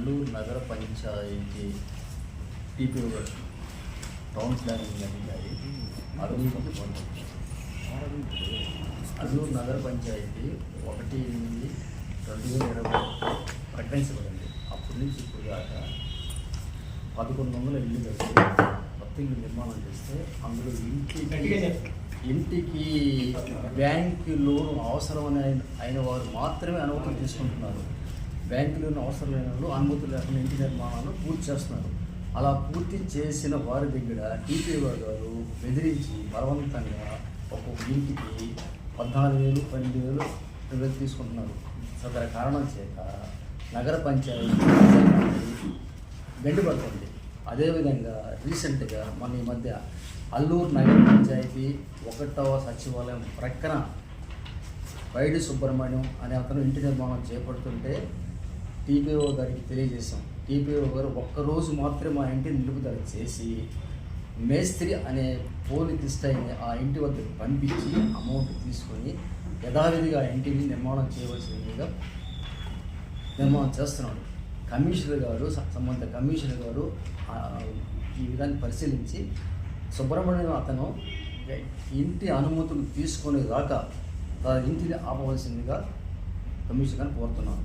అల్లూరు నగర panchayat TP town planning అధికారి అరవింద్ అల్లూరు నగర పంచాయతీ ఒకటి ఎనిమిది రెండు వేల ఇరవై ప్రకటించబడింది అప్పటి నుంచి ఇప్పుడు దాకా పదకొండు వందల ఇల్లు కట్టి కొత్త ఇల్లు నిర్మాణం చేస్తే అందులో ఇంటికి ఇంటికి బ్యాంకు లోన్ అవసరమైన అయిన వారు మాత్రమే అనుమతులు తీసుకుంటున్నారు. బ్యాంకులను అవసరం లేని వాళ్ళు అనుమతులు లేకుండా ఇంటి నిర్మాణాలు పూర్తి చేస్తున్నారు. అలా పూర్తి చేసిన వారి దగ్గర టీపీఓ గారు బెదిరించి బలవంతంగా ఒక్కొక్క ఇంటికి పద్నాలుగు వేలు పన్నెండు వేలు రెండు వేలు తీసుకుంటున్నారు. సదర కారణం చేత నగర పంచాయతీ గండిపడుతుంది అదేవిధంగా రీసెంట్గా మన ఈ మధ్య అల్లూరు నగర పంచాయతీ ఒకటవ సచివాలయం ప్రక్కన వైడి సుబ్రహ్మణ్యం అనే అతను ఇంటి నిర్మాణం చేపడుతుంటే టీపీఓ గారికి తెలియజేశాం. టీపీఓ గారు ఒక్కరోజు మాత్రమే మా ఇంటిని నిలుపుదల చేసి మేస్త్రి అనే పోలి పోలితిష్టైని ఆ ఇంటి వద్దకు పంపించి అమౌంట్ తీసుకొని యథావిధిగా ఆ ఇంటిని నిర్మాణం చేయవలసిందిగా నిర్మాణం చేస్తున్నాడు. కమిషనర్ గారు సంబంధిత కమిషనర్ గారు ఈ విధాన్ని పరిశీలించి సుబ్రహ్మణ్యం అతను ఇంటి అనుమతులు తీసుకునేదాకా తన ఇంటిని ఆపవలసిందిగా కమిషనర్ గారిని కోరుతున్నాను.